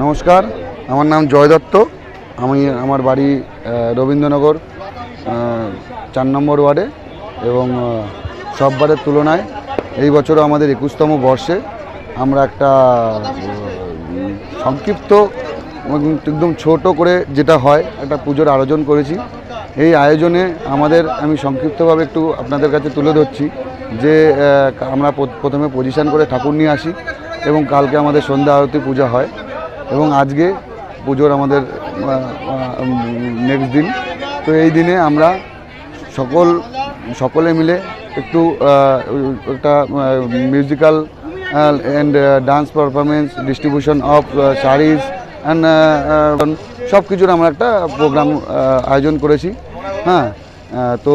নমস্কার আমার নাম জয় দত্ত। আমি আমার বাড়ি রবীন্দ্রনগর চার নম্বর ওয়ার্ডে এবং আহ, সব বারের তুলনায় এই বছরও আমাদের একুশতম বর্ষে আমরা একটা সংক্ষিপ্ত একদম ছোট করে যেটা হয় একটা পুজোর আয়োজন করেছি। এই আয়োজনে আমাদের আমি সংক্ষিপ্তভাবে একটু আপনাদের কাছে তুলে ধরছি যে আমরা প্রথমে পজিশন করে ঠাকুর নিয়ে আসি এবং কালকে আমাদের সন্ধ্যা আরতি পূজা হয়। এবং আজকে পুজোর আমাদের নেক্সট দিন। তো এই দিনে আমরা সকল, সকলে মিলে একটু একটা musical and dance performance distribution of saris and সব কিছুর আমরা একটা প্রোগ্রাম আয়োজন করেছি। হ্যাঁ তো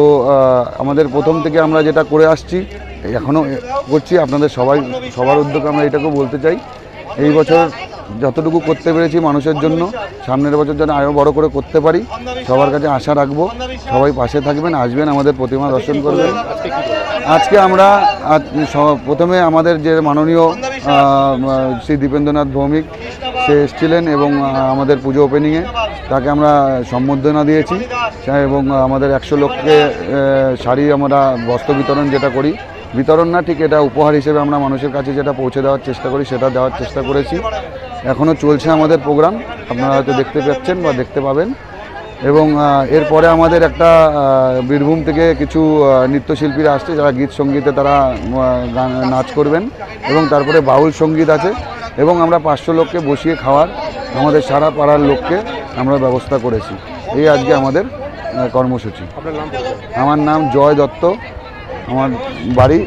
আমাদের প্রথম থেকে আমরা যেটা করে আসছি এখনও করছি। আপনাদের সবাই, সবার উদ্যোগে আমরা এটাকেও বলতে চাই। এই বছর যতটুকু করতে পেরেছি মানুষের জন্য, সামনের বছর যেন আরও বড় করে করতে পারি, সবার কাছে আশা রাখব, সবাই পাশে থাকবেন, আসবেন, আমাদের প্রতিমা দর্শন করবেন। আজকে আমরা প্রথমে আমাদের যে মাননীয় শ্রী দীপেন্দ্রনাথ ভৌমিক, সে এসেছিলেন এবং আমাদের পুজো ওপেনিংয়ে তাকে আমরা সম্বর্ধনা দিয়েছি এবং আমাদের একশো লোককে শাড়ি আমরা বস্ত্র বিতরণ যেটা করি, বিতরণ না, ঠিক এটা উপহার হিসেবে আমরা মানুষের কাছে যেটা পৌঁছে দেওয়ার চেষ্টা করি, সেটা দেওয়ার চেষ্টা করেছি। এখনও চলছে আমাদের প্রোগ্রাম। আপনারা হয়তো দেখতে পাচ্ছেন বা দেখতে পাবেন। এবং এরপরে আমাদের একটা বীরভূম থেকে কিছু নৃত্যশিল্পীরা আসছে যারা গীত সঙ্গীতে তারা গান নাচ করবেন। এবং তারপরে বাউল সংগীত আছে। এবং আমরা পাঁচশো লোককে বসিয়ে খাওয়ার আমাদের সারা পাড়ার লোককে আমরা ব্যবস্থা করেছি। এই আজকে আমাদের কর্মসূচি। আমার নাম জয় দত্ত। আমার বাড়ি